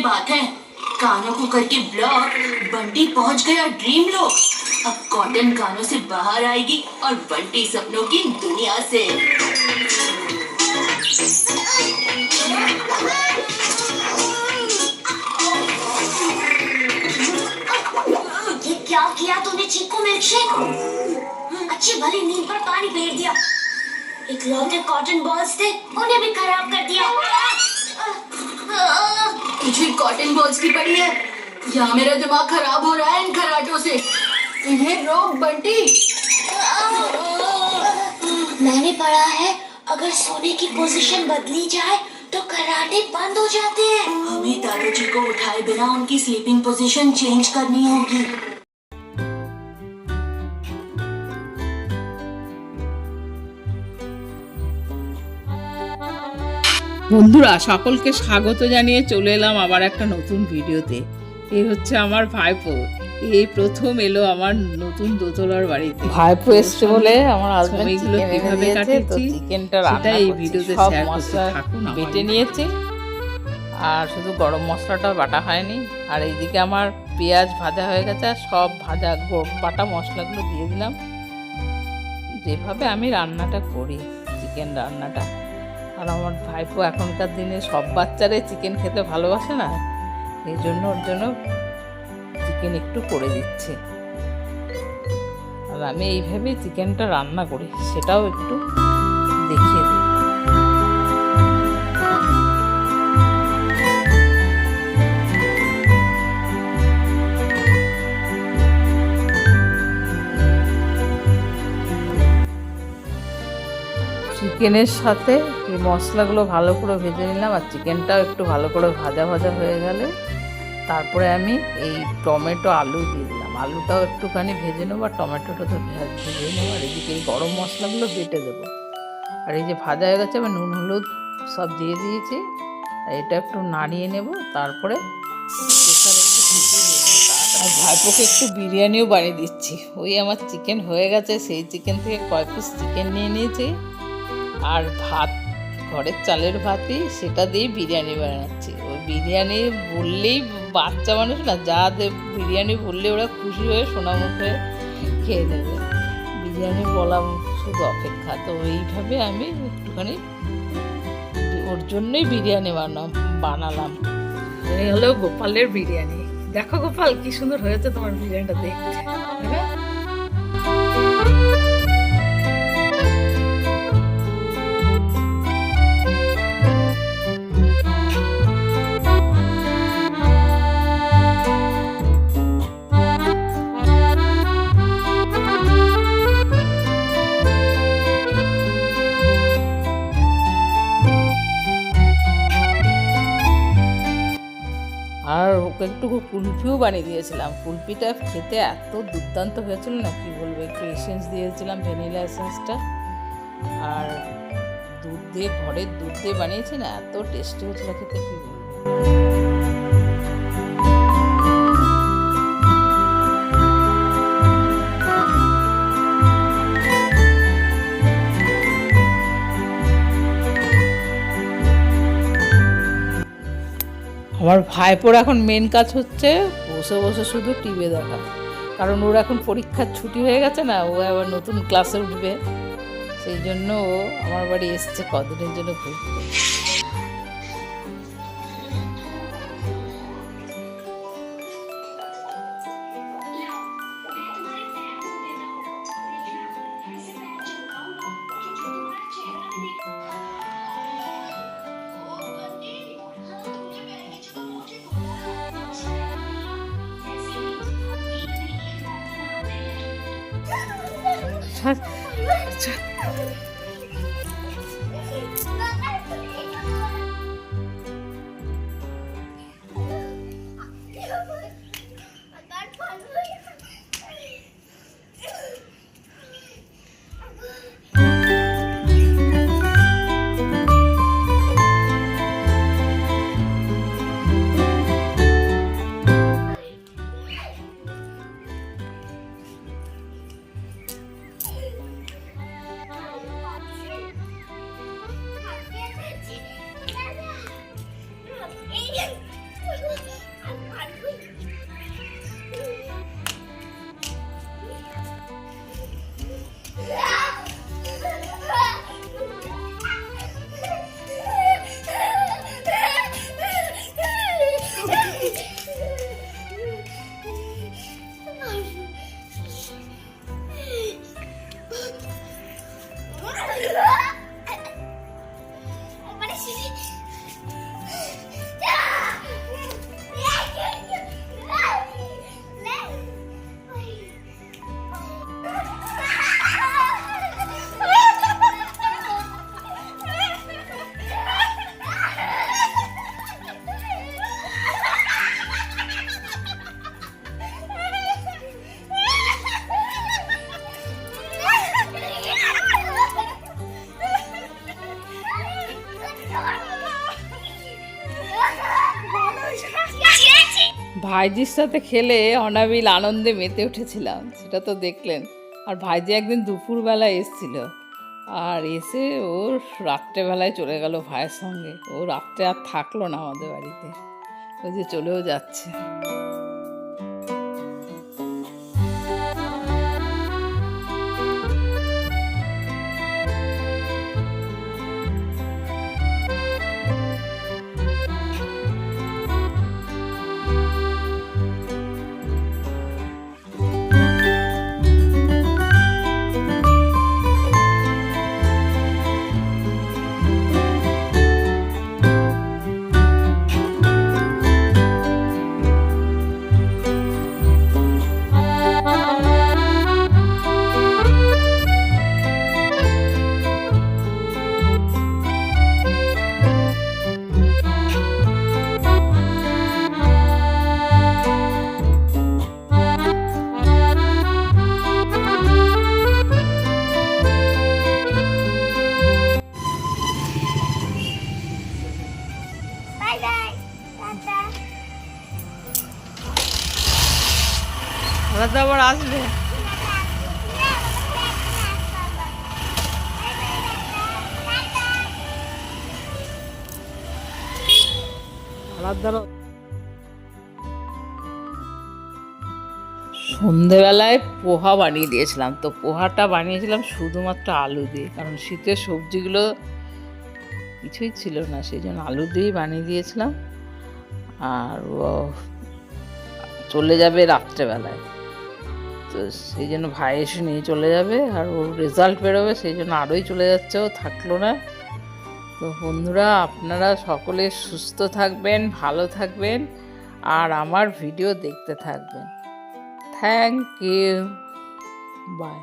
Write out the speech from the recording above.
बात है। कानों को करके ब्लॉक, बंटी पहुँच गया ड्रीम लोक। अब कॉटन कानों से बाहर आएगी और बंटी सपनों की दुनिया से। ये क्या किया तूने चीकू मिल्कशेक अच्छी भली नींद पर पानी फेर दिया। इकलौते कॉटन बॉल्स थे, उन्हें भी खराब कर दिया। मुझे कॉटन बॉल्स की पड़ी है। यहाँ मेरा दिमाग खराब हो रहा है इन खराटों से। इन्हें रोक बंटी। मैंने पढ़ा है अगर सोने की पोजीशन बदली जाए तो कराटे बंद हो जाते हैं। हमें दादाजी को उठाए बिना उनकी स्लीपिंग पोजीशन चेंज करनी होगी। বন্ধুরা সকলকে স্বাগত জানিয়ে চলে এলাম আবার একটা নতুন ভিডিওতে। এই হচ্ছে আমার ভাইপো। এই প্রথম এলো আমার নতুন দোতলার বাড়িতে। ভাইপো এসছে বলে আমার হাজবেন্ড সময়গুলো কীভাবে কাটিয়েছি চিকেনটা রান্না এই ভিডিওতে সব করতে মশলা থাকুন বেটে নিয়েছি। আর শুধু গরম মশলাটা বাটা হয়নি আর এইদিকে আমার পেঁয়াজ ভাজা হয়ে গেছে আর সব ভাজা বাটা মশলাগুলো দিয়ে দিলাম। যেভাবে আমি রান্নাটা করি চিকেন রান্নাটা। আর আমার ভাইপো এখনকার দিনে সব বাচ্চারাই চিকেন খেতে ভালোবাসে না, এই জন্য ওর জন্য চিকেন একটু করে দিচ্ছি। আর আমি এইভাবেই চিকেনটা রান্না করি, সেটাও একটু দেখিয়ে দিই। চিকেনের সাথে এই মশলাগুলো ভালো করে ভেজে নিলাম আর চিকেনটাও একটু ভালো করে ভাজা ভাজা হয়ে গেলে তারপরে আমি এই টমেটো আলু দিয়ে দিলাম। আলুটাও একটুখানি ভেজে নেব আর টমেটোটা তো ভেজে নেব। আর এদিকে এই গরম মশলাগুলো বেটে দেবো। আর এই যে ভাজা হয়ে গেছে আমি নুন, হলুদ সব দিয়ে দিয়েছি। আর এটা একটু নাড়িয়ে নেব, তারপরে। আর ভাইপোকে একটু বিরিয়ানিও বানিয়ে দিচ্ছি। ওই আমার চিকেন হয়ে গেছে, সেই চিকেন থেকে কয় পিস চিকেন নিয়ে নিয়েছি। আর ভাত ঘরের চালের ভাতই সেটা দিয়ে বিরিয়ানি বানাচ্ছি। ওই বিরিয়ানি বললেই বাচ্চা মানুষ না যা বিরিয়ানি বললে ওরা খুশি হয়ে সোনামুখ হয়ে খেয়ে নেবে। বিরিয়ানি বলা শুধু অপেক্ষা। তো এইভাবে আমি একটুখানি ওর জন্যই বিরিয়ানি বানা বানালাম। এই হলো গোপালের বিরিয়ানি। দেখো গোপাল কি সুন্দর হয়েছে তোমার বিরিয়ানিটা দেখতে। একটু কুলফিও বানিয়ে দিয়েছিলাম। কুলফিটা খেতে এত দুর্দান্ত হয়েছিল না, কি বলব, একটু এসেন্স দিয়েছিলাম ভ্যানিলা এসেন্সটা আর দুধ দিয়ে, ঘরের দুধ দিয়ে বানিয়েছি না, এত টেস্টি হয়েছিল খেতে, কি বলব। আমার ভাইপোর এখন মেন কাজ হচ্ছে বসে বসে শুধু টিভি দেখা। কারণ ওর এখন পরীক্ষার ছুটি হয়ে গেছে না, ও আবার নতুন ক্লাসে উঠবে। সেই জন্য ও আমার বাড়ি এসছে কদিনের জন্য ঘুরতে। 我 ভাইজির সাথে খেলে অনাবিল আনন্দে মেতে উঠেছিলাম, সেটা তো দেখলেন। আর ভাইজি একদিন দুপুরবেলা এসছিল, আর এসে ওর রাত্রেবেলায় চলে গেল ভাইয়ের সঙ্গে। ও রাত্রে আর থাকল না আমাদের বাড়িতে। ও যে চলেও যাচ্ছে। ওরা তো আবার আসবে সন্ধেবেলায় পোহা বানিয়ে দিয়েছিলাম। তো পোহাটা বানিয়েছিলাম শুধুমাত্র আলু দিয়ে, কারণ শীতের সবজিগুলো কিছুই ছিল না, সেই জন্য আলু দিয়েই বানিয়ে দিয়েছিলাম। আর চলে যাবে রাত্রেবেলায়। তো সেই জন্য ভাই এসে নিয়ে চলে যাবে আর ওর রেজাল্ট বেরোবে, সেই জন্য আরোই চলে যাচ্ছে, ও থাকল না। তো বন্ধুরা, আপনারা সকলে সুস্থ থাকবেন, ভালো থাকবেন, আর আমার ভিডিও দেখতে থাকবেন। Thank you by